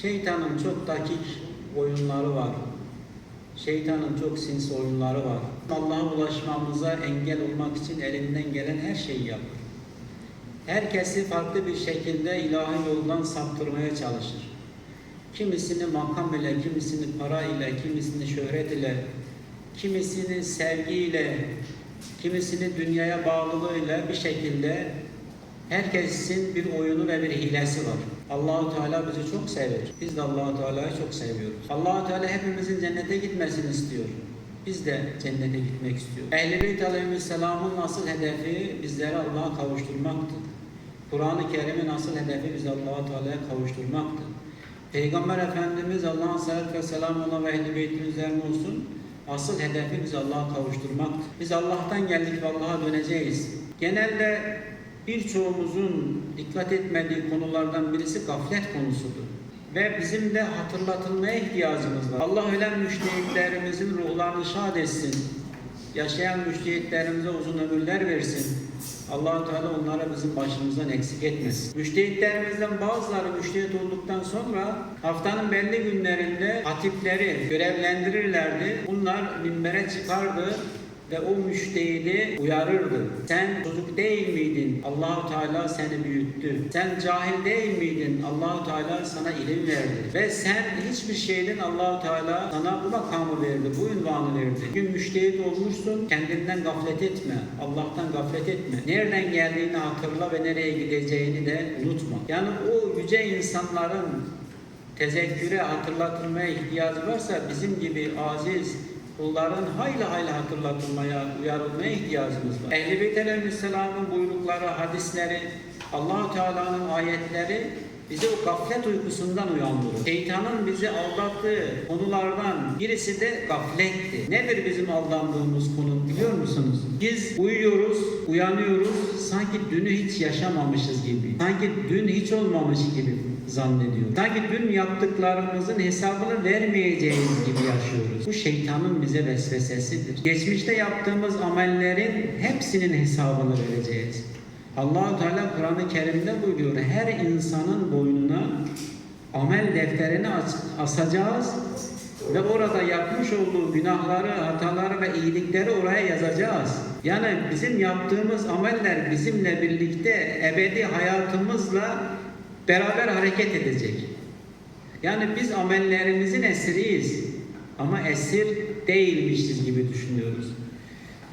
Şeytanın çok dakik oyunları var. Şeytanın çok sinsi oyunları var. Allah'a ulaşmamıza engel olmak için elinden gelen her şeyi yapar. Herkesi farklı bir şekilde ilahi yoldan saptırmaya çalışır. Kimisini makam ile, kimisini para ile, kimisini şöhret ile, kimisini sevgiyle, kimisini dünyaya bağlılığıyla bir şekilde herkesin bir oyunu ve bir hilesi var. Allahu Teala bizi çok sever. Biz de Allahu Teala'yı çok seviyoruz. Allahu Teala hepimizin cennete gitmesini istiyor. Biz de cennete gitmek istiyoruz. Ehl-i Beyt Aleyhisselam'ın asıl hedefi bizleri Allah'a kavuşturmaktır. Kur'an-ı Kerim'in asıl hedefi bizi Allah-u Teala'ya kavuşturmaktır. Peygamber Efendimiz Allah'ın salat ve selam ona ve ehl-i beytin üzerine olsun. Asıl hedefi bizi Allah'a kavuşturmaktır. Biz Allah'tan geldik ve Allah'a döneceğiz. Genelde birçoğumuzun dikkat etmediği konulardan birisi gaflet konusudur. Ve bizim de hatırlatılmaya ihtiyacımız var. Allah ölen müştehitlerimizin ruhlarını şad etsin. Yaşayan müştehitlerimize uzun ömürler versin. allah Teala onlara bizim başımızdan eksik etmesin. Müştehitlerimizden bazıları müştehit olduktan sonra haftanın belli günlerinde hatipleri görevlendirirlerdi. Bunlar minbere çıkardı ve o müştehidi uyarırdı. Sen çocuk değil miydin? Allahu Teala seni büyüttü. Sen cahil değil miydin? Allahu Teala sana ilim verdi. Ve sen hiçbir şeyden Allahu Teala sana bu makamı verdi, bu ünvanı verdi. Gün müştehit olmuşsun, kendinden gaflet etme. Allah'tan gaflet etme. Nereden geldiğini hatırla ve nereye gideceğini de unutma. Yani o yüce insanların tezekküre hatırlatılmaya ihtiyacı varsa bizim gibi aziz kulların hayli hayli hatırlatılmaya, uyarılmaya ihtiyacımız var. Ehl-i Beyt buyrukları, hadisleri, allah Teala'nın ayetleri bizi o gaflet uykusundan uyandırır. Şeytanın bizi aldattığı konulardan birisi de gafletti. Nedir bizim aldandığımız konu biliyor musunuz? Biz uyuyoruz, uyanıyoruz, sanki dünü hiç yaşamamışız gibi. Sanki dün hiç olmamış gibi zannediyoruz. Sanki dün yaptıklarımızın hesabını vermeyeceğiz gibi yaşıyoruz. Bu şeytanın bize vesvesesidir. Geçmişte yaptığımız amellerin hepsinin hesabını vereceğiz. allah Teala Kur'an-ı Kerim'de buyuruyor. Her insanın boynuna amel defterini as- asacağız ve orada yapmış olduğu günahları, hataları ve iyilikleri oraya yazacağız. Yani bizim yaptığımız ameller bizimle birlikte ebedi hayatımızla beraber hareket edecek. Yani biz amellerimizin esiriyiz ama esir değilmişiz gibi düşünüyoruz.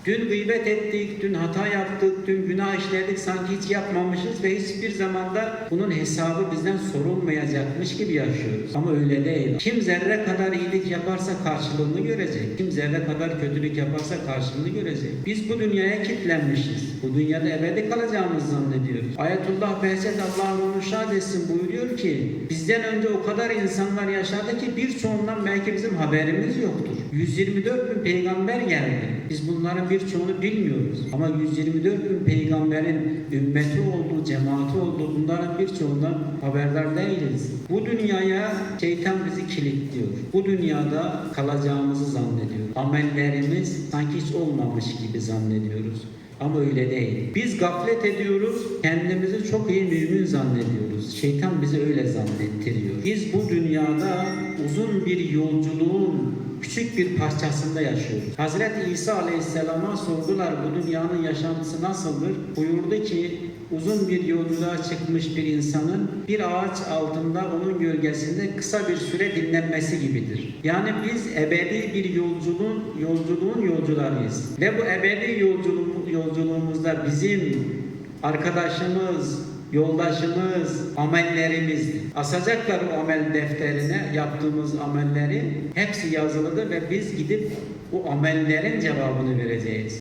Dün gıybet ettik, dün hata yaptık, dün günah işledik sanki hiç yapmamışız ve hiçbir zamanda bunun hesabı bizden sorulmayacakmış gibi yaşıyoruz. Ama öyle değil. Kim zerre kadar iyilik yaparsa karşılığını görecek. Kim zerre kadar kötülük yaparsa karşılığını görecek. Biz bu dünyaya kilitlenmişiz. Bu dünyada ebedi kalacağımızı zannediyoruz. Ayetullah Behzat Allah'ın onu şad etsin buyuruyor ki bizden önce o kadar insanlar yaşadı ki birçoğundan belki bizim haberimiz yoktur. 124 bin peygamber geldi. Biz bunların birçoğunu bilmiyoruz. Ama 124 bin peygamberin ümmeti olduğu, cemaati olduğu bunların birçoğundan haberdar değiliz. Bu dünyaya şeytan bizi kilitliyor. Bu dünyada kalacağımızı zannediyoruz. Amellerimiz sanki hiç olmamış gibi zannediyoruz. Ama öyle değil. Biz gaflet ediyoruz, kendimizi çok iyi mümin zannediyoruz. Şeytan bizi öyle zannettiriyor. Biz bu dünyada uzun bir yolculuğun küçük bir parçasında yaşıyoruz. Hazreti İsa Aleyhisselam'a sordular bu dünyanın yaşantısı nasıldır? Buyurdu ki uzun bir yolculuğa çıkmış bir insanın bir ağaç altında onun gölgesinde kısa bir süre dinlenmesi gibidir. Yani biz ebedi bir yolculuğun yolculuğun yolcularıyız. Ve bu ebedi yolculuğum, yolculuğumuzda bizim arkadaşımız, yoldaşımız, amellerimizdir. Asacaklar o amel defterine yaptığımız amelleri hepsi yazılıdır ve biz gidip bu amellerin cevabını vereceğiz.